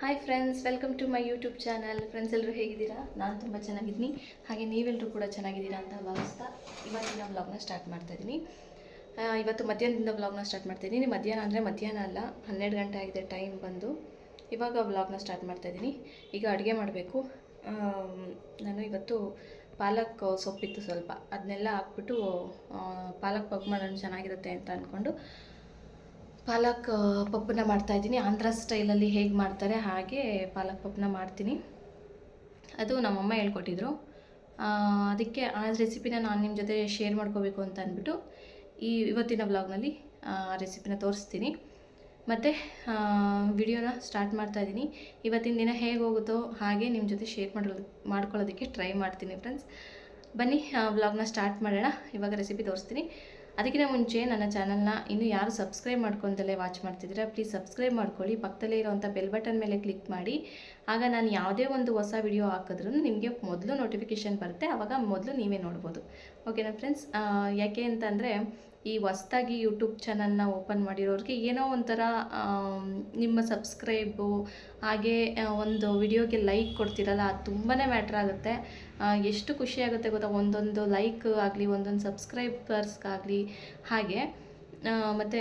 Hi friends welcome to my YouTube channel friends ಎಲ್ಲರೂ ಹೇಗಿದ್ದೀರಾ? ನಾನು ತುಂಬ ಚೆನ್ನಾಗಿದ್ದೀನಿ. ಹಾಗೆ ನೀವೆಲ್ಲರೂ ಕೂಡ ಚೆನ್ನಾಗಿದ್ದೀರಾ ಅಂತ ಭಾವಿಸ್ತಾ ಇವತ್ತಿನ ವ್ಲಾಗ್ನ ಸ್ಟಾರ್ಟ್ ಮಾಡ್ತಾ ಇದ್ದೀನಿ ಆ, ಇವತ್ತು ಮಧ್ಯಾಹ್ನದಿಂದ ವ್ಲಾಗ್ನ ಸ್ಟಾರ್ಟ್ ಮಾಡ್ತಾ ಇದ್ದೀನಿ ಮಧ್ಯಾಹ್ನ ಅಂದರೆ ಮಧ್ಯಾಹ್ನ ಅಲ್ಲ ಹನ್ನೆರಡು ಗಂಟೆ ಆಗಿದೆ ಟೈಮ್ ಬಂದು. ಇವಾಗ ವ್ಲಾಗ್ನ ಸ್ಟಾರ್ಟ್ ಮಾಡ್ತಾ ಇದ್ದೀನಿ ಈಗ ಅಡುಗೆ ಮಾಡಬೇಕು. ನಾನು ಇವತ್ತು ಪಾಲಕ್ ಸೊಪ್ಪಿತ್ತು ಸ್ವಲ್ಪ. ಅದನ್ನೆಲ್ಲ ಹಾಕ್ಬಿಟ್ಟು ಪಾಲಕ್ ಪಗ್ ಮಾಡೋಣ ಚೆನ್ನಾಗಿರುತ್ತೆ ಅಂತ ಅಂದ್ಕೊಂಡು ಪಾಲಕ್ ಆ, ಪಪ್ಪನ್ನ ಮಾಡ್ತಾ ಇದ್ದೀನಿ. ಆಂಧ್ರ ಸ್ಟೈಲಲ್ಲಿ ಹೇಗೆ ಮಾಡ್ತಾರೆ ಹಾಗೆ ಪಾಲಕ್ ಪಪ್ಪನ್ನ ಮಾಡ್ತೀನಿ. ಅದು ನಮ್ಮಮ್ಮ ಹೇಳ್ಕೊಟ್ಟಿದ್ರು. ಅದಕ್ಕೆ ಆ ರೆಸಿಪಿನ ನಾನು ನಿಮ್ಮ ಜೊತೆ ಶೇರ್ ಮಾಡ್ಕೋಬೇಕು ಅಂತ ಅಂದ್ಬಿಟ್ಟು ಈ ಇವತ್ತಿನ ಬ್ಲಾಗ್ನಲ್ಲಿ ಆ ರೆಸಿಪಿನ ತೋರಿಸ್ತೀನಿ. ಮತ್ತು ವಿಡಿಯೋನ ಸ್ಟಾರ್ಟ್ ಮಾಡ್ತಾ ಇದ್ದೀನಿ. ಇವತ್ತಿನ ದಿನ ಹೇಗೆ ಹೋಗುತ್ತೋ ಹಾಗೆ ನಿಮ್ಮ ಜೊತೆ ಶೇರ್ ಮಾಡೋದು ಮಾಡ್ಕೊಳ್ಳೋದಕ್ಕೆ ಟ್ರೈ ಮಾಡ್ತೀನಿ ಫ್ರೆಂಡ್ಸ್ ಬನ್ನಿ ಬ್ಲಾಗ್ನ ಸ್ಟಾರ್ಟ್ ಮಾಡೋಣ. ಇವಾಗ ರೆಸಿಪಿ ತೋರಿಸ್ತೀನಿ. ಅದಕ್ಕಿಂತ ಮುಂಚೆ ನನ್ನ ಚಾನಲ್ನ ಇನ್ನು ಯಾರು ಸಬ್ಸ್ಕ್ರೈಬ್ ಮಾಡ್ಕೊತಲೇ ವಾಚ್ ಮಾಡ್ತಿದ್ದೀರಾ ಪ್ಲೀಸ್ ಸಬ್ಸ್ಕ್ರೈಬ್ ಮಾಡ್ಕೊಳ್ಳಿ. ಪಕ್ಕದಲ್ಲೇ ಇರೋವಂಥ ಬೆಲ್ ಬಟನ್ ಮೇಲೆ ಕ್ಲಿಕ್ ಮಾಡಿ. ಆಗ ನಾನು ಯಾವುದೇ ಒಂದು ಹೊಸ ವಿಡಿಯೋ ಹಾಕಿದ್ರೂ ನಿಮಗೆ ಮೊದಲು ನೋಟಿಫಿಕೇಷನ್ ಬರುತ್ತೆ ಆವಾಗ ಮೊದಲು ನೀವೇ ನೋಡ್ಬೋದು. ಓಕೆನಾ ಫ್ರೆಂಡ್ಸ್ ಯಾಕೆ ಅಂತಂದರೆ ಈ ಹೊಸ್ದಾಗಿ ಯೂಟ್ಯೂಬ್ ಚಾನಲ್ನ ಓಪನ್ ಮಾಡಿರೋರಿಗೆ ಏನೋ ಒಂಥರ ನಿಮ್ಮ ಸಬ್ಸ್ಕ್ರೈಬು, ಹಾಗೆ ಒಂದು ವಿಡಿಯೋಗೆ ಲೈಕ್ ಕೊಡ್ತಿರಲ್ಲ, ಅದು ತುಂಬಾ ಮ್ಯಾಟ್ರ್ ಆಗುತ್ತೆ. ಎಷ್ಟು ಖುಷಿ ಆಗುತ್ತೆ ಗೊತ್ತಾ? ಒಂದೊಂದು ಲೈಕ್ ಆಗಲಿ, ಒಂದೊಂದು ಸಬ್ಸ್ಕ್ರೈಬರ್ಸ್ಗಾಗಲಿ ಹಾಗೆ ಮತ್ತು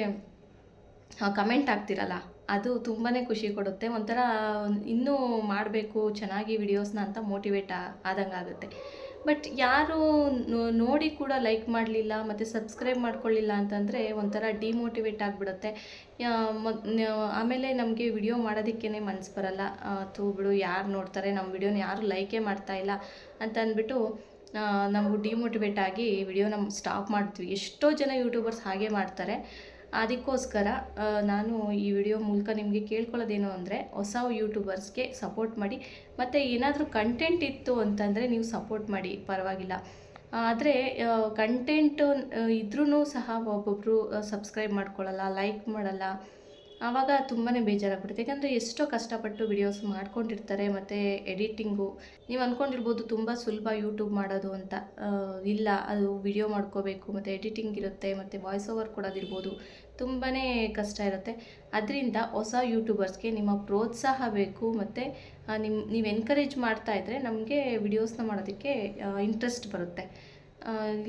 ಕಮೆಂಟ್ ಆಗ್ತಿರಲ್ಲ ಅದು ತುಂಬಾ ಖುಷಿ ಕೊಡುತ್ತೆ. ಒಂಥರ, ಇನ್ನೂ ಮಾಡಬೇಕು, ಚೆನ್ನಾಗಿ ವಿಡಿಯೋಸ್ನ ಅಂತ ಮೋಟಿವೇಟ್ ಆದಂಗೆ ಆಗುತ್ತೆ ಬಟ್ ಯಾರು ನೋಡಿ ಕೂಡ ಲೈಕ್ ಮಾಡಲಿಲ್ಲ ಮತ್ತು ಸಬ್ಸ್ಕ್ರೈಬ್ ಮಾಡ್ಕೊಳ್ಳಿಲ್ಲ ಅಂತಂದರೆ ಒಂಥರ ಡಿಮೋಟಿವೇಟ್ ಆಗಿಬಿಡುತ್ತೆ. ಆಮೇಲೆ ನಮಗೆ ವಿಡಿಯೋ ಮಾಡೋದಕ್ಕೇ ಮನ್ಸು ಬರಲ್ಲ. ತೂ ಬಿಡು, ಯಾರು ನೋಡ್ತಾರೆ ನಮ್ಮ ವಿಡಿಯೋನ ಯಾರು ಲೈಕೇ ಮಾಡ್ತಾ ಇಲ್ಲ ಅಂತ ಅಂದ್ಬಿಟ್ಟು ನಾವು ಡಿಮೋಟಿವೇಟ್ ಆಗಿ ವಿಡಿಯೋನ ಸ್ಟಾಪ್ ಮಾಡ್ತೀವಿ. ಎಷ್ಟೋ ಜನ ಯೂಟ್ಯೂಬರ್ಸ್ ಹಾಗೆ ಮಾಡ್ತಾರೆ. ಅದಕ್ಕೋಸ್ಕರ ನಾನು ಈ ವಿಡಿಯೋ ಮೂಲಕ ನಿಮಗೆ ಕೇಳ್ಕೊಳ್ಳೋದೇನು ಅಂದರೆ, ಹೊಸ ಯೂಟ್ಯೂಬರ್ಸ್ಗೆ ಸಪೋರ್ಟ್ ಮಾಡಿ, ಮತ್ತು ಏನಾದರೂ ಕಂಟೆಂಟ್ ಇತ್ತು ಅಂತಂದರೆ ನೀವು ಸಪೋರ್ಟ್ ಮಾಡಿ, ಪರವಾಗಿಲ್ಲ. ಆದರೆ ಕಂಟೆಂಟು ಇದ್ರೂ ಸಹ ಒಬ್ಬೊಬ್ಬರು ಸಬ್ಸ್ಕ್ರೈಬ್ ಮಾಡ್ಕೊಳ್ಳಲ್ಲ ಲೈಕ್ ಮಾಡಲ್ಲ. ಆವಾಗ ತುಂಬಾ ಬೇಜಾರಾಗ್ಬಿಡುತ್ತೆ. ಯಾಕಂದರೆ ಎಷ್ಟೋ ಕಷ್ಟಪಟ್ಟು ವಿಡಿಯೋಸ್ ಮಾಡ್ಕೊಂಡಿರ್ತಾರೆ, ಮತ್ತು ಎಡಿಟಿಂಗು ನೀವು ಅಂದ್ಕೊಂಡಿರ್ಬೋದು ತುಂಬ ಸುಲಭ ಯೂಟ್ಯೂಬ್ ಮಾಡೋದು ಅಂತ. ಇಲ್ಲ, ಅದು ವಿಡಿಯೋ ಮಾಡ್ಕೋಬೇಕು, ಮತ್ತು ಎಡಿಟಿಂಗ್ ಇರುತ್ತೆ, ಮತ್ತು ವಾಯ್ಸ್ ಓವರ್ ಕೊಡೋದಿರ್ಬೋದು. ತುಂಬಾ ಕಷ್ಟ ಇರುತ್ತೆ. ಅದರಿಂದ ಹೊಸ ಯೂಟ್ಯೂಬರ್ಸ್ಗೆ ನಿಮ್ಮ ಪ್ರೋತ್ಸಾಹ ಬೇಕು ಮತ್ತು ನಿಮ್ಮ ನೀವು ಎನ್ಕರೇಜ್ ಮಾಡ್ತಾ ಇದ್ದರೆ ನಮಗೆ ವಿಡಿಯೋಸ್ನ ಮಾಡೋದಕ್ಕೆ ಇಂಟ್ರೆಸ್ಟ್ ಬರುತ್ತೆ.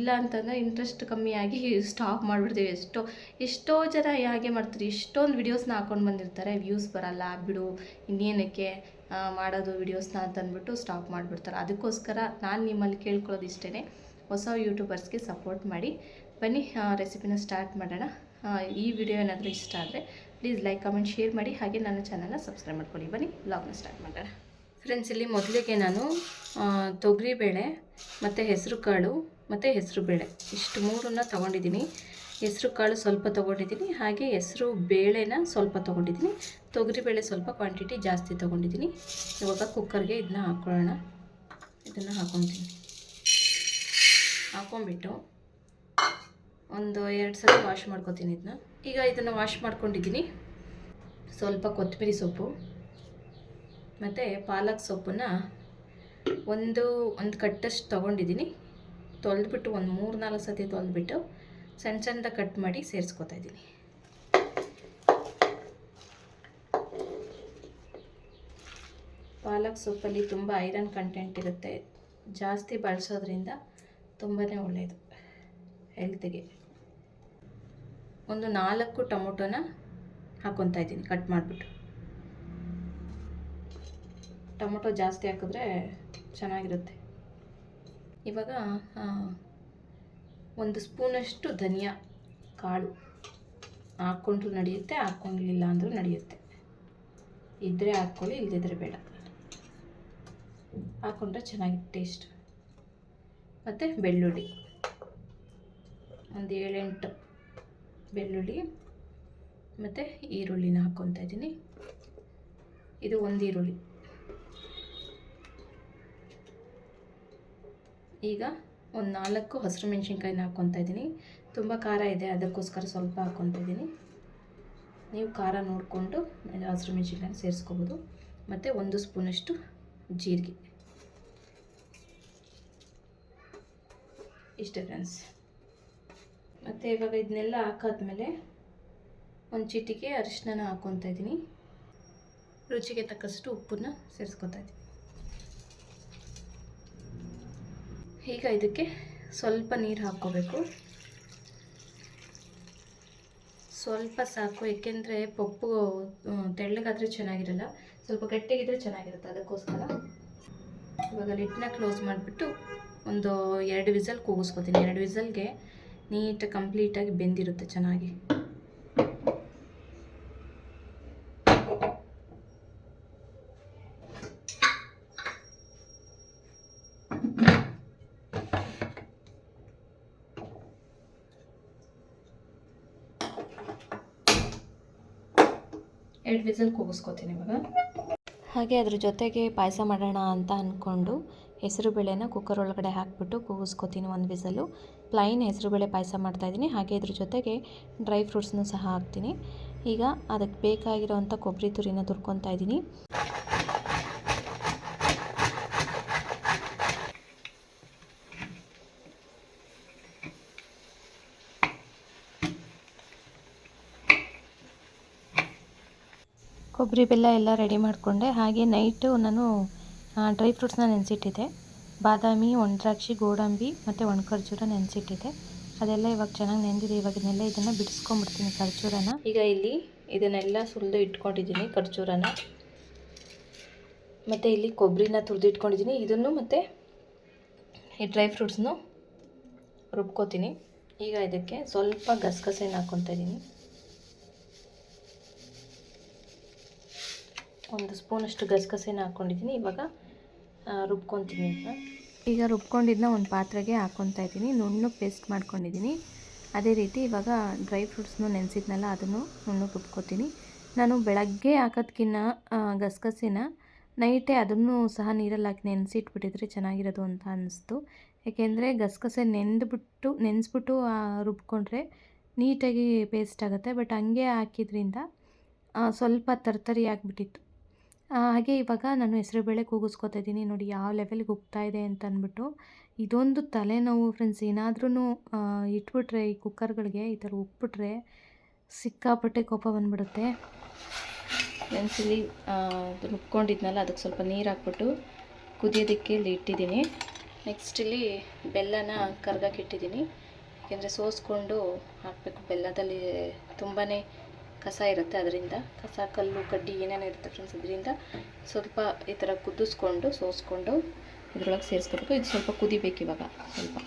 ಇಲ್ಲ ಅಂತಂದರೆ ಇಂಟ್ರೆಸ್ಟ್ ಕಮ್ಮಿಯಾಗಿ ಸ್ಟಾಪ್ ಮಾಡಿಬಿಡ್ತೀವಿ. ಎಷ್ಟೋ ಎಷ್ಟೋ ಜನ ಹೇಗೆ ಮಾಡ್ತಾರೆ ಎಷ್ಟೊಂದು ವಿಡಿಯೋಸ್ನ ಹಾಕೊಂಡು ಬಂದಿರ್ತಾರೆ ವ್ಯೂಸ್ ಬರಲ್ಲ, ಬಿಡು, ಇನ್ನೇನಕ್ಕೆ ಮಾಡೋದು ವಿಡಿಯೋಸ್ನ ಅಂತ ಅಂದ್ಬಿಟ್ಟು ಸ್ಟಾಪ್ ಮಾಡಿಬಿಡ್ತಾರೆ. ಅದಕ್ಕೋಸ್ಕರ ನಾನು ನಿಮ್ಮಲ್ಲಿ ಕೇಳ್ಕೊಳ್ಳೋದು ಇಷ್ಟೇ ಹೊಸ ಯೂಟ್ಯೂಬರ್ಸ್ಗೆ ಸಪೋರ್ಟ್ ಮಾಡಿ. ಬನ್ನಿ ರೆಸಿಪಿನ ಸ್ಟಾರ್ಟ್ ಮಾಡೋಣ. ಈ ವಿಡಿಯೋ ಏನಾದರೂ ಇಷ್ಟ ಆದರೆ ಪ್ಲೀಸ್ ಲೈಕ್ ಕಮೆಂಟ್ ಶೇರ್ ಮಾಡಿ. ಹಾಗೆ ನನ್ನ ಚಾನಲ್ನ ಸಬ್ಸ್ಕ್ರೈಬ್ ಮಾಡ್ಕೊಳ್ಳಿ. ಬನ್ನಿ ಬ್ಲಾಗ್ನ ಸ್ಟಾರ್ಟ್ ಮಾಡೋಣ. ಫ್ರೆಂಡ್ಸ್ ಇಲ್ಲಿ ಮೊದಲಿಗೆ ನಾನು ತೊಗರಿಬೇಳೆ ಮತ್ತು ಹೆಸರು ಕಾಳು, ಮತ್ತು ಹೆಸರು ಬೇಳೆ. ಇಷ್ಟು ಮೂರನ್ನ ತೊಗೊಂಡಿದ್ದೀನಿ. ಹೆಸರು ಕಾಳು ಸ್ವಲ್ಪ ತೊಗೊಂಡಿದ್ದೀನಿ. ಹಾಗೆ ಹೆಸರು ಬೇಳೆನ ಸ್ವಲ್ಪ ತೊಗೊಂಡಿದ್ದೀನಿ. ತೊಗರಿಬೇಳೆ ಸ್ವಲ್ಪ ಕ್ವಾಂಟಿಟಿ ಜಾಸ್ತಿ ತೊಗೊಂಡಿದ್ದೀನಿ. ಇವಾಗ ಕುಕ್ಕರ್ಗೆ ಇದನ್ನ ಹಾಕ್ಕೊಳ್ಳೋಣ ಇದನ್ನು ಹಾಕ್ಕೊತೀನಿ ಹಾಕ್ಕೊಂಬಿಟ್ಟು ಒಂದು ಎರಡು ಸಲ ವಾಶ್ ಮಾಡ್ಕೊತೀನಿ ಇದನ್ನ ಈಗ ಇದನ್ನು ವಾಶ್ ಮಾಡ್ಕೊಂಡಿದ್ದೀನಿ. ಸ್ವಲ್ಪ ಕೊತ್ತಂಬರಿ ಸೊಪ್ಪು, ಮತ್ತು ಪಾಲಕ್ ಸೊಪ್ಪನ್ನು ಒಂದು ಒಂದು ಕಟ್ಟಷ್ಟು ತೊಗೊಂಡಿದ್ದೀನಿ. ತೊಳೆದ್ಬಿಟ್ಟು ಒಂದು ಮೂರು ನಾಲ್ಕು ಸತಿ ತೊಳೆದ್ಬಿಟ್ಟು ಸಣ್ಣ ಸಣ್ಣದ ಕಟ್ ಮಾಡಿ ಸೇರಿಸ್ಕೊತಾ ಇದ್ದೀನಿ. ಪಾಲಕ್ ಸೊಪ್ಪಲ್ಲಿ ತುಂಬ ಐರನ್ ಕಂಟೆಂಟ್ ಇರುತ್ತೆ. ಜಾಸ್ತಿ ಬಳಸೋದ್ರಿಂದ ತುಂಬಾ ಒಳ್ಳೆಯದು ಹೆಲ್ತಿಗೆ ಒಂದು ನಾಲ್ಕು ಟೊಮೊಟೊನ ಹಾಕ್ಕೊತಾ ಇದ್ದೀನಿ, ಕಟ್ ಮಾಡಿಬಿಟ್ಟು. ಟೊಮೊಟೊ ಜಾಸ್ತಿ ಹಾಕಿದ್ರೆ ಚೆನ್ನಾಗಿರುತ್ತೆ. ಇವಾಗ ಒಂದು ಸ್ಪೂನಷ್ಟು ಧನಿಯಾ ಕಾಳು ಹಾಕ್ಕೊಂಡ್ರೂ ನಡೆಯುತ್ತೆ, ಹಾಕ್ಕೊಂಡಿಲ್ಲ ಅಂದರೂ ನಡೆಯುತ್ತೆ. ಇದ್ದರೆ ಹಾಕ್ಕೊಳ್ಳಿ ಇಲ್ಲದಿದ್ದರೆ ಬೇಡ. ಹಾಕ್ಕೊಂಡ್ರೆ ಚೆನ್ನಾಗಿ ಟೇಸ್ಟ್. ಮತ್ತು ಬೆಳ್ಳುಳ್ಳಿ. ಒಂದು ಏಳೆಂಟು ಬೆಳ್ಳುಳ್ಳಿ ಮತ್ತು ಈರುಳ್ಳಿನ ಹಾಕ್ಕೊತಾ ಇದ್ದೀನಿ. ಇದು ಒಂದು ಈರುಳ್ಳಿ. ಈಗ ಒಂದು ನಾಲ್ಕು ಹಸಿರು ಮೆಣಸಿನ್ಕಾಯಿನ ಹಾಕ್ಕೊತಾ ಇದ್ದೀನಿ. ತುಂಬ ಖಾರ ಇದೆ, ಅದಕ್ಕೋಸ್ಕರ ಸ್ವಲ್ಪ ಹಾಕ್ಕೊತಾ ಇದ್ದೀನಿ. ನೀವು ಖಾರ ನೋಡಿಕೊಂಡು ಹಸಿರು ಮೆಣಸಿನ್ಕಾಯಿ ಸೇರಿಸ್ಕೋಬೋದು. ಮತ್ತು ಒಂದು ಸ್ಪೂನಷ್ಟು ಜೀರಿಗೆ. ಇಷ್ಟೇ ಫ್ರೆಂಡ್ಸ್ ಮತ್ತು ಇವಾಗ ಇದನ್ನೆಲ್ಲ ಹಾಕಾದ್ಮೇಲೆ ಒಂದು ಚಿಟಿಕೆ ಅರಿಶಿನ ಹಾಕ್ಕೊತಾ ಇದ್ದೀನಿ. ರುಚಿಗೆ ತಕ್ಕಷ್ಟು ಉಪ್ಪನ್ನ ಸೇರಿಸ್ಕೊತಾ ಇದ್ದೀನಿ. ಈಗ ಇದಕ್ಕೆ ಸ್ವಲ್ಪ ನೀರು ಹಾಕ್ಕೋಬೇಕು. ಸ್ವಲ್ಪ ಸಾಕು, ಏಕೆಂದರೆ ಪಪ್ಪು ತೆಳ್ಳಗಾದರೆ ಚೆನ್ನಾಗಿರಲ್ಲ, ಸ್ವಲ್ಪ ಗಟ್ಟಿಗಿದ್ರೆ ಚೆನ್ನಾಗಿರುತ್ತೆ ಅದಕ್ಕೋಸ್ಕರ. ಇವಾಗ ಲಿಟ್ಟನ್ನ ಕ್ಲೋಸ್ ಮಾಡಿಬಿಟ್ಟು ಒಂದು ಎರಡು ವಿಸಲ್ ಕೂಗಿಸ್ಕೊತೀನಿ. ಎರಡು ವಿಸಲ್ಗೆ ನೀಟ್ ಕಂಪ್ಲೀಟಾಗಿ ಬೆಂದಿರುತ್ತೆ ಚೆನ್ನಾಗಿ. ಎರಡು ವಿಸಲ್ ಕೂಗಿಸ್ಕೊತೀನಿ ಇವಾಗ. ಹಾಗೆ ಅದ್ರ ಜೊತೆಗೆ ಪಾಯಸ ಮಾಡೋಣ ಅಂತ ಅಂದ್ಕೊಂಡು ಹೆಸರುಬೇಳೆನ ಕುಕ್ಕರ್ ಒಳಗಡೆ ಹಾಕಿಬಿಟ್ಟು ಕೂಗಿಸ್ಕೊತೀನಿ ಒಂದು ವಿಸಲು ಪ್ಲೈನ್ ಹೆಸರುಬೇಳೆ ಪಾಯಸ ಮಾಡ್ತಾಯಿದ್ದೀನಿ ಹಾಗೆ ಇದ್ರ ಜೊತೆಗೆ ಡ್ರೈ ಫ್ರೂಟ್ಸ್ನೂ ಸಹ ಹಾಕ್ತೀನಿ. ಈಗ ಅದಕ್ಕೆ ಬೇಕಾಗಿರೋವಂಥ ಕೊಬ್ಬರಿ ತುರಿನ ತುರ್ಕೊತಾ ಇದ್ದೀನಿ. ಕೊಬ್ಬರಿ ಬೆಲ್ಲ ಎಲ್ಲ ರೆಡಿ ಮಾಡಿಕೊಂಡೆ. ಹಾಗೆ ನೈಟು ನಾನು ಡ್ರೈ ಫ್ರೂಟ್ಸ್ನ ನೆನೆಸಿಟ್ಟಿದ್ದೆ. ಬಾದಾಮಿ, ಒಣದ್ರಾಕ್ಷಿ, ಗೋಡಂಬಿ ಮತ್ತು ಒಣ ಖರ್ಜೂರ ನೆನೆಸಿಟ್ಟಿದ್ದೆ. ಅದೆಲ್ಲ ಇವಾಗ ಚೆನ್ನಾಗಿ ನೆಂದಿದೆ. ಇವಾಗ ಇದನ್ನೆಲ್ಲ ಇದನ್ನು ಬಿಡಿಸ್ಕೊಂಡ್ಬಿಡ್ತೀನಿ ಖರ್ಜೂರನ. ಈಗ ಇಲ್ಲಿ ಇದನ್ನೆಲ್ಲ ಸುಲಿದು ಇಟ್ಕೊಂಡಿದ್ದೀನಿ ಖರ್ಜೂರನ. ಮತ್ತು ಇಲ್ಲಿ ಕೊಬ್ಬರಿನ ತುರಿದು ಇಟ್ಕೊಂಡಿದ್ದೀನಿ. ಇದನ್ನು ಮತ್ತು ಈ ಡ್ರೈ ಫ್ರೂಟ್ಸ್ನು ರುಬ್ಕೋತೀನಿ. ಈಗ ಇದಕ್ಕೆ ಸ್ವಲ್ಪ ಗಸಗಸೆನ ಹಾಕ್ಕೊತಾ ಇದ್ದೀನಿ. ಒಂದು ಸ್ಪೂನಷ್ಟು ಗಸಗಸೆನ ಹಾಕ್ಕೊಂಡಿದ್ದೀನಿ ಇವಾಗ ರುಬ್ಕೊತೀನಿ ಅಂತ. ಈಗ ರುಬ್ಕೊಂಡಿದ್ದನ್ನ ಒಂದು ಪಾತ್ರೆಗೆ ಹಾಕ್ಕೊತಾ ಇದ್ದೀನಿ. ನುಣ್ಣು ಪೇಸ್ಟ್ ಮಾಡ್ಕೊಂಡಿದ್ದೀನಿ. ಅದೇ ರೀತಿ ಇವಾಗ ಡ್ರೈ ಫ್ರೂಟ್ಸ್ನು ನೆನೆಸಿದ್ನಲ್ಲ, ಅದನ್ನು ನುಣ್ಣು ರುಬ್ಕೋತೀನಿ. ನಾನು ಬೆಳಗ್ಗೆ ಹಾಕೋದ್ಕಿನ್ನ ಗಸಗಸೆನ ನೈಟೇ ಅದನ್ನು ಸಹ ನೀರಲ್ಲಿ ಹಾಕಿ ನೆನೆಸಿಟ್ಬಿಟ್ಟಿದ್ರೆ ಚೆನ್ನಾಗಿರೋದು ಅಂತ ಅನ್ನಿಸ್ತು. ಏಕೆಂದರೆ ಗಸಗಸೆ ನೆಂದ್ಬಿಟ್ಟು ನೆನೆಸ್ಬಿಟ್ಟು ರುಬ್ಕೊಂಡ್ರೆ ನೀಟಾಗಿ ಪೇಸ್ಟ್ ಆಗುತ್ತೆ. ಬಟ್ ಹಂಗೆ ಹಾಕಿದ್ರಿಂದ ಸ್ವಲ್ಪ ತರ್ತರಿ ಆಗಿಬಿಟ್ಟಿತ್ತು. ಹಾಗೆ ಇವಾಗ ನಾನು ಹೆಸರುಬೇಳೆ ಕೂಗಿಸ್ಕೊತಾ ಇದ್ದೀನಿ. ನೋಡಿ ಯಾವ ಲೆವೆಲ್ಗೆ ಹೋಗ್ತಾ ಇದೆ ಅಂತ ಅಂದ್ಬಿಟ್ಟು. ಇದೊಂದು ತಲೆನೋವು ಫ್ರೆಂಡ್ಸ್ ಏನಾದ್ರೂ ಇಟ್ಬಿಟ್ರೆ ಈ ಕುಕ್ಕರ್ಗಳಿಗೆ ಈ ಥರ ಉಪ್ಪಿಟ್ರೆ ಸಿಕ್ಕಾಪಟ್ಟೆ ಕೋಪ ಬಂದ್ಬಿಡುತ್ತೆ. ಇಲ್ಲಿ ರುಬ್ಕೊಂಡಿದ್ನಲ್ಲ, ಅದಕ್ಕೆ ಸ್ವಲ್ಪ ನೀರು ಹಾಕ್ಬಿಟ್ಟು ಕುದಿಯೋದಕ್ಕೆ ಇಲ್ಲಿ ಇಟ್ಟಿದ್ದೀನಿ. ನೆಕ್ಸ್ಟ್ ಇಲ್ಲಿ ಬೆಲ್ಲನ ಕರ್ಗಕ್ಕೆ ಇಟ್ಟಿದ್ದೀನಿ. ಯಾಕೆಂದರೆ ಸೋಸ್ಕೊಂಡು ಹಾಕಬೇಕು. ಬೆಲ್ಲದಲ್ಲಿ ತುಂಬಾ ಕಸ ಇರುತ್ತೆ ಅದರಿಂದ ಕಸ, ಕಲ್ಲು, ಕಡ್ಡಿ ಏನೇನು ಇರುತ್ತೆ ಫ್ರೆಂಡ್ಸ್ ಅದರಿಂದ ಸ್ವಲ್ಪ ಈ ಥರ ಕುದಿಸ್ಕೊಂಡು, ಸೋಸ್ಕೊಂಡು ಇದ್ರೊಳಗೆ ಸೇರಿಸ್ಕೊಬೇಕು. ಇದು ಸ್ವಲ್ಪ ಕುದಿಬೇಕು ಇವಾಗ, ಸ್ವಲ್ಪ.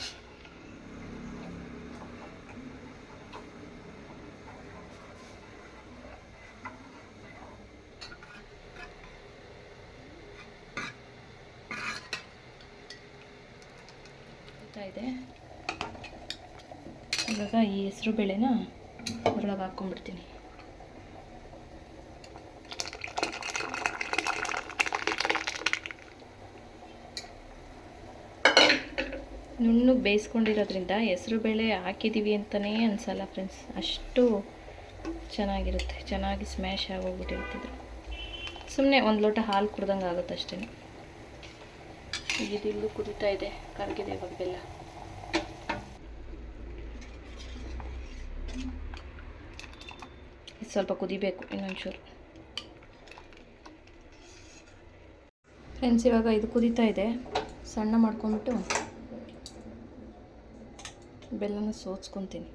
ಇದೆ? ಇವಾಗ ಈ ಹೆಸರು ಬೇಳೆನ ಅದ್ರೊಳಗೆ ಹಾಕ್ಕೊಂಡ್ಬಿಡ್ತೀನಿ. ನುಣ್ಣಗೆ ಬೇಯಿಸ್ಕೊಂಡಿರೋದ್ರಿಂದ ಹೆಸ್ರು ಬೇಳೆ ಹಾಕಿದ್ದೀವಿ ಅಂತಲೇ ಅನಿಸಲ್ಲ ಫ್ರೆಂಡ್ಸ್ ಅಷ್ಟು ಚೆನ್ನಾಗಿರುತ್ತೆ. ಚೆನ್ನಾಗಿ ಸ್ಮ್ಯಾಶ್ ಆಗೋಗ್ಬಿಟ್ಟಿರ್ತಿದ್ರು ಸುಮ್ಮನೆ ಒಂದು ಲೋಟ ಹಾಲು ಕುಡ್ದಂಗೆ ಆಗುತ್ತೆ ಅಷ್ಟೇ. ಇದಿಲ್ಲೂ ಕುದೀತಾ ಇದೆ. ಕರಗಿದೆ ಇವಾಗ ಬೆಲ್ಲ. ಸ್ವಲ್ಪ ಕುದಿಬೇಕು ಇನ್ನೊಂಚೂರು. ಫ್ರೆಂಡ್ಸ್ ಇವಾಗ ಇದು ಕುದೀತಾ ಇದೆ. ಸಣ್ಣ ಮಾಡ್ಕೊಂಬಿಟ್ಟು ಬೆಲ್ಲನ ಸೋಚ್ಕೊತೀನಿ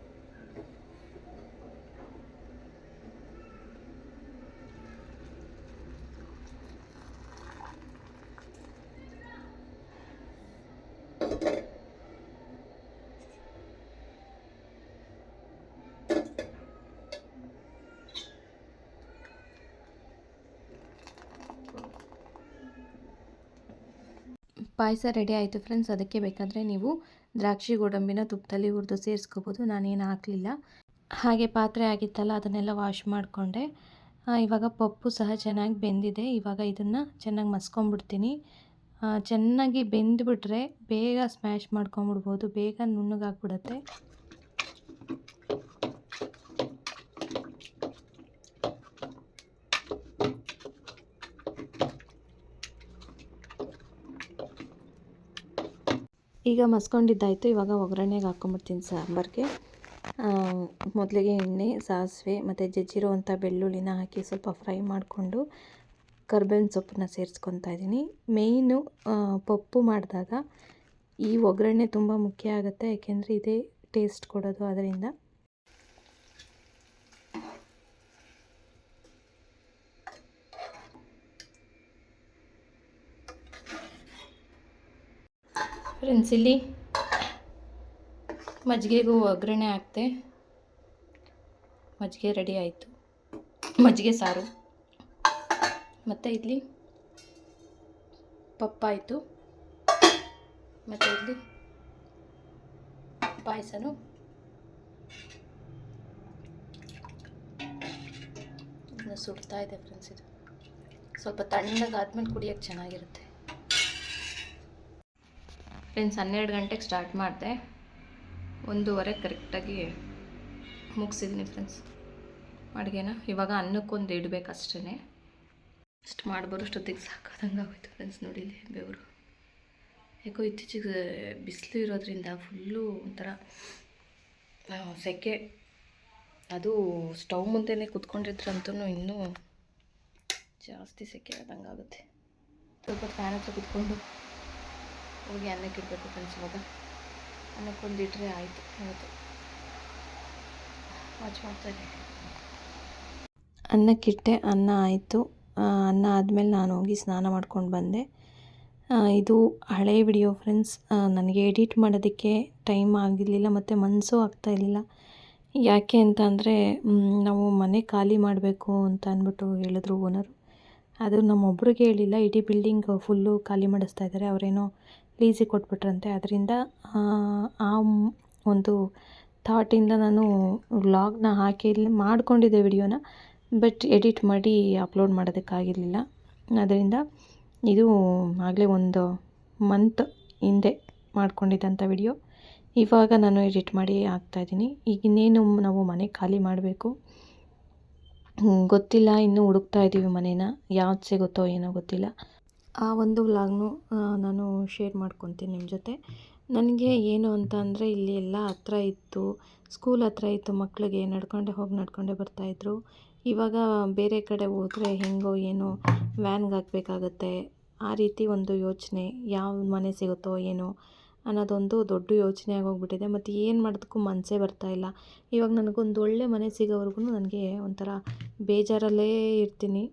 ಪಾಯಸ ರೆಡಿ ಆಯಿತು ಫ್ರೆಂಡ್ಸ್ ಅದಕ್ಕೆ ಬೇಕಾದರೆ ನೀವು ದ್ರಾಕ್ಷಿ ಗೋಡಂಬಿನ ತುಪ್ಪದಲ್ಲಿ ಹುರಿದು ಸೇರಿಸ್ಕೋಬೋದು, ನಾನೇನು ಹಾಕಲಿಲ್ಲ. ಹಾಗೆ ಪಾತ್ರೆ ಆಗಿತ್ತಲ್ಲ, ಅದನ್ನೆಲ್ಲ ವಾಶ್ ಮಾಡಿಕೊಂಡೆ. ಇವಾಗ ಪಪ್ಪು ಸಹ ಚೆನ್ನಾಗಿ ಬೆಂದಿದೆ. ಇವಾಗ ಇದನ್ನು ಚೆನ್ನಾಗಿ ಮಸ್ಕೊಂಬಿಡ್ತೀನಿ. ಚೆನ್ನಾಗಿ ಬೆಂದುಬಿಟ್ರೆ ಬೇಗ ಸ್ಮ್ಯಾಶ್ ಮಾಡ್ಕೊಂಬಿಡ್ಬೋದು, ಬೇಗ ನುಣ್ಣಗಾಗ್ಬಿಡುತ್ತೆ. ಈಗ ಮಸ್ಕೊಂಡಿದ್ದಾಯಿತು. ಇವಾಗ ಒಗ್ಗರಣೆಗೆ ಹಾಕ್ಕೊಂಬಿಡ್ತೀನಿ ಸಾಂಬಾರಿಗೆ. ಮೊದಲಿಗೆ ಎಣ್ಣೆ, ಸಾಸಿವೆ ಮತ್ತು ಜಜ್ಜಿರುವಂಥ ಬೆಳ್ಳುಳ್ಳಿನ ಹಾಕಿ ಸ್ವಲ್ಪ ಫ್ರೈ ಮಾಡಿಕೊಂಡು ಕರ್ಬೇವಿನ ಸೊಪ್ಪನ್ನ ಸೇರಿಸ್ಕೊತಾ ಇದ್ದೀನಿ. ಮೇಯ್ನು ಪಪ್ಪು ಮಾಡಿದಾಗ ಈ ಒಗ್ಗರಣೆ ತುಂಬ ಮುಖ್ಯ ಆಗುತ್ತೆ. ಯಾಕೆಂದರೆ ಇದೇ ಟೇಸ್ಟ್ ಕೊಡೋದು ಅದರಿಂದ. ಫ್ರೆಂಡ್ಸ್ ಇಲ್ಲಿ ಮಜ್ಜಿಗೆಗೂ ಒಗ್ಗರಣೆ ಹಾಕ್ತೆ. ಮಜ್ಜಿಗೆ ರೆಡಿ ಆಯಿತು. ಮಜ್ಜಿಗೆ ಸಾರು. ಮತ್ತು ಇಲ್ಲಿ ಪಪ್ಪಾಯಿತು. ಮತ್ತು ಇಲ್ಲಿ ಪಾಯಸನು. ಸುಡ್ತಾ ಇದೆ ಫ್ರೆಂಡ್ಸ್ ಇದು. ಸ್ವಲ್ಪ ತಣ್ಣಗಾದ್ಮೇಲೆ ಕುಡಿಯೋಕ್ಕೆ ಚೆನ್ನಾಗಿರುತ್ತೆ. ಫ್ರೆಂಡ್ಸ್, ಹನ್ನೆರಡು ಗಂಟೆಗೆ ಸ್ಟಾರ್ಟ್ ಮಾಡಿದೆ. ಒಂದೂವರೆ ಕರೆಕ್ಟಾಗಿ ಮುಗಿಸಿದ್ದೀನಿ ಫ್ರೆಂಡ್ಸ್. ಅಡುಗೆನ ಇವಾಗ ಅನ್ನಕ್ಕೊಂದು ಇಡಬೇಕು ಅಷ್ಟೇ ಅಷ್ಟು ಮಾಡ್ಬರೋಷ್ಟೊತ್ತಿಗೆ ಸಾಕಾದಂಗೆ ಆಗೋಯ್ತು ಫ್ರೆಂಡ್ಸ್ ನೋಡಿ ಇಲ್ಲಿ ಬೆವರು. ಯಾಕೋ ಇತ್ತೀಚೆಗೆ ಬಿಸಿಲು ಇರೋದ್ರಿಂದ ಫುಲ್ಲು ಒಂಥರ ಸೆಕೆ. ಅದು ಸ್ಟವ್ ಮುಂದೆನೇ ಕುತ್ಕೊಂಡಿದ್ರಂತೂ ಇನ್ನೂ ಜಾಸ್ತಿ ಸೆಕೆ ಆದಂಗೆ ಆಗುತ್ತೆ. ಸ್ವಲ್ಪ ಫ್ಯಾನ್ ಹತ್ರ ಕುತ್ಕೊಂಡು ಹೋಗಿ ಅನ್ನಕ್ಕೆ ಇಡಬೇಕು ಫ್ರೆಂಡ್ಸ್ ಇವಾಗ. ಅನ್ನಕ್ಕೊಂದು ಇಟ್ಟರೆ ಆಯಿತು ಇವತ್ತು ವಾಚ್ ಮಾಡ್ತಾರೆ ಅನ್ನಕ್ಕಿಟ್ಟೆ ಅನ್ನ ಆಯಿತು. ಅನ್ನ ಆದಮೇಲೆ ನಾನು ಹೋಗಿ ಸ್ನಾನ ಮಾಡ್ಕೊಂಡು ಬಂದೆ. ಇದು ಹಳೆ ವಿಡಿಯೋ ಫ್ರೆಂಡ್ಸ್ ನನಗೆ ಎಡಿಟ್ ಮಾಡೋದಕ್ಕೆ ಟೈಮ್ ಆಗಿರಲಿಲ್ಲ ಮತ್ತು ಮನಸ್ಸು ಆಗ್ತಾ ಇರಲಿಲ್ಲ. ಯಾಕೆ ಅಂತ ಅಂದರೆ ನಾವು ಮನೆ ಖಾಲಿ ಮಾಡಬೇಕು ಅಂತ ಅಂದ್ಬಿಟ್ಟು ಹೇಳಿದ್ರು ಓನರು ಅದು ನಮ್ಮೊಬ್ರಿಗೆ ಹೇಳಿಲ್ಲ, ಇಡೀ ಬಿಲ್ಡಿಂಗ್ ಫುಲ್ಲು ಖಾಲಿ ಮಾಡಿಸ್ತಾ ಇದ್ದಾರೆ. ಅವರೇನೋ ಲೀಸಿಗೆ ಕೊಟ್ಬಿಟ್ರಂತೆ. ಅದರಿಂದ, ಆ ಒಂದು ಥಾಟಿಂದ ನಾನು ವ್ಲಾಗ್ನ ಹಾಕಿ ಮಾಡಿಕೊಂಡಿದ್ದೆ ವಿಡಿಯೋನ, ಬಟ್ ಎಡಿಟ್ ಮಾಡಿ ಅಪ್ಲೋಡ್ ಮಾಡೋದಕ್ಕಾಗಿರಲಿಲ್ಲ. ಅದರಿಂದ ಇದು ಆಗಲೇ ಒಂದು ಮಂತ್ ಹಿಂದೆ ಮಾಡ್ಕೊಂಡಿದ್ದಂಥ ವಿಡಿಯೋ. ಇವಾಗ ನಾನು ಎಡಿಟ್ ಮಾಡಿ ಹಾಕ್ತಾಯಿದ್ದೀನಿ ಈಗ ಇನ್ನೇನು ನಾವು ಮನೆ ಖಾಲಿ ಮಾಡಬೇಕು? ಗೊತ್ತಿಲ್ಲ. ಇನ್ನೂ ಹುಡುಕ್ತಾ ಇದ್ದೀವಿ ಮನೇನ. ಯಾವ್ದು ಸಿಗುತ್ತೋ ಏನೋ ಗೊತ್ತಿಲ್ಲ. ಆ ಒಂದು ವ್ಲಾಗ್ನು ನಾನು ಶೇರ್ ಮಾಡ್ಕೊತೀನಿ ನಿಮ್ಮ ಜೊತೆ. ನನಗೆ ಏನು ಅಂತ ಅಂದರೆ ಇಲ್ಲಿ ಎಲ್ಲ ಹತ್ರ ಇತ್ತು ಸ್ಕೂಲ್ ಹತ್ರ ಇತ್ತು ಮಕ್ಕಳಿಗೆ ನಡ್ಕೊಂಡೆ ಹೋಗಿ ನಡ್ಕೊಂಡೆ ಬರ್ತಾಯಿದ್ರು ಇವಾಗ ಬೇರೆ ಕಡೆ ಹೋದರೆ ಹೆಂಗೋ ಏನೋ ವ್ಯಾನ್ಗೆ ಹಾಕಬೇಕಾಗತ್ತೆ. ಆ ರೀತಿ ಒಂದು ಯೋಚನೆ, ಯಾವ ಮನೆ ಸಿಗುತ್ತೋ ಏನೋ ಅನ್ನೋದೊಂದು ದೊಡ್ಡ ಯೋಚನೆ ಆಗೋಗ್ಬಿಟ್ಟಿದೆ. ಮತ್ತು ಏನು ಮಾಡೋದಕ್ಕೂ ಮನಸ್ಸೇ ಬರ್ತಾ ಇಲ್ಲ. ಇವಾಗ ನನಗೊಂದು ಒಳ್ಳೆ ಮನೆ ಸಿಗೋವರೆಗೂ ನನಗೆ ಒಂಥರ ಬೇಜಾರಲ್ಲೇ ಇರ್ತೀನಿ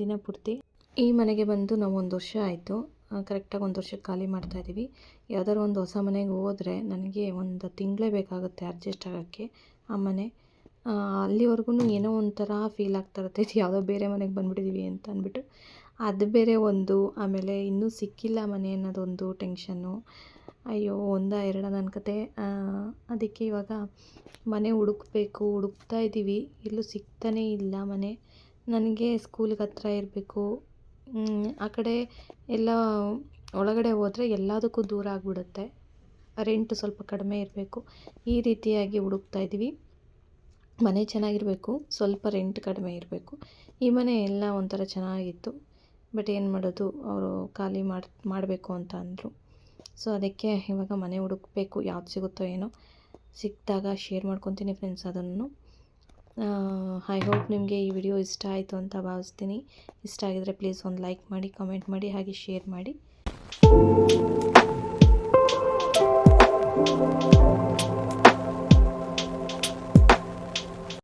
ದಿನ ಪೂರ್ತಿ. ಈ ಮನೆಗೆ ಬಂದು ನಾವು ಒಂದು ವರ್ಷ ಆಯಿತು. ಕರೆಕ್ಟಾಗಿ ಒಂದು ವರ್ಷಕ್ಕೆ ಖಾಲಿ ಮಾಡ್ತಾಯಿದ್ದೀವಿ ಯಾವ್ದಾದ್ರು ಒಂದು ಹೊಸ ಮನೆಗೆ ಹೋದರೆ ನನಗೆ ಒಂದು ತಿಂಗಳೇ ಬೇಕಾಗುತ್ತೆ ಅಡ್ಜಸ್ಟ್ ಆಗೋಕ್ಕೆ ಆ ಮನೆ. ಅಲ್ಲಿವರೆಗೂ ಏನೋ ಒಂಥರ ಫೀಲ್ ಆಗ್ತಾ ಇರುತ್ತೆ. ಯಾವುದೋ ಬೇರೆ ಮನೆಗೆ ಬಂದುಬಿಟ್ಟಿದ್ದೀವಿ ಅಂತ ಅಂದ್ಬಿಟ್ಟು. ಅದು ಬೇರೆ ಒಂದು, ಆಮೇಲೆ ಇನ್ನೂ ಸಿಕ್ಕಿಲ್ಲ ಮನೆ ಅನ್ನೋದೊಂದು ಟೆನ್ಷನ್ನು ಅಯ್ಯೋ, ಒಂದ ಎರಡ ನನ್ನ ಕತೆ. ಅದಕ್ಕೆ ಇವಾಗ ಮನೆ ಹುಡುಕ್ಬೇಕು, ಹುಡುಕ್ತಾ ಇದ್ದೀವಿ. ಎಲ್ಲೂ ಸಿಗ್ತಾನೇ ಇಲ್ಲ ಮನೆ. ನನಗೆ ಸ್ಕೂಲ್ಗೆ ಹತ್ರ ಇರಬೇಕು. ಆ ಕಡೆ ಎಲ್ಲ ಒಳಗಡೆ ಹೋದರೆ ಎಲ್ಲದಕ್ಕೂ ದೂರ ಆಗಿಬಿಡುತ್ತೆ. ರೆಂಟ್ ಸ್ವಲ್ಪ ಕಡಿಮೆ ಇರಬೇಕು. ಈ ರೀತಿಯಾಗಿ ಹುಡುಕ್ತಾ ಇದ್ದೀವಿ. ಮನೆ ಚೆನ್ನಾಗಿರಬೇಕು. ಸ್ವಲ್ಪ ರೆಂಟ್ ಕಡಿಮೆ ಇರಬೇಕು. ಈ ಮನೆ ಎಲ್ಲ ಒಂಥರ ಚೆನ್ನಾಗಿತ್ತು. ಬಟ್ ಏನು ಮಾಡೋದು? ಅವರು ಖಾಲಿ ಮಾಡಿ, ಮಾಡಬೇಕು ಅಂತ ಅಂದರು. ಸೊ ಅದಕ್ಕೆ ಇವಾಗ ಮನೆ ಹುಡುಕ್ಬೇಕು. ಯಾವ್ದು ಸಿಗುತ್ತೋ ಏನೋ. ಸಿಕ್ಕಿದಾಗ ಶೇರ್ ಮಾಡ್ಕೊತೀನಿ ಫ್ರೆಂಡ್ಸ್ ಅದನ್ನು. ಐ ಹೋಪ್ ನಿಮಗೆ ಈ ವಿಡಿಯೋ ಇಷ್ಟ ಆಯಿತು ಅಂತ ಭಾವಿಸ್ತೀನಿ. ಇಷ್ಟ ಆಗಿದರೆ ಪ್ಲೀಸ್ ಒಂದು ಲೈಕ್ ಮಾಡಿ ಕಮೆಂಟ್ ಮಾಡಿ, ಹಾಗೆ ಶೇರ್ ಮಾಡಿ.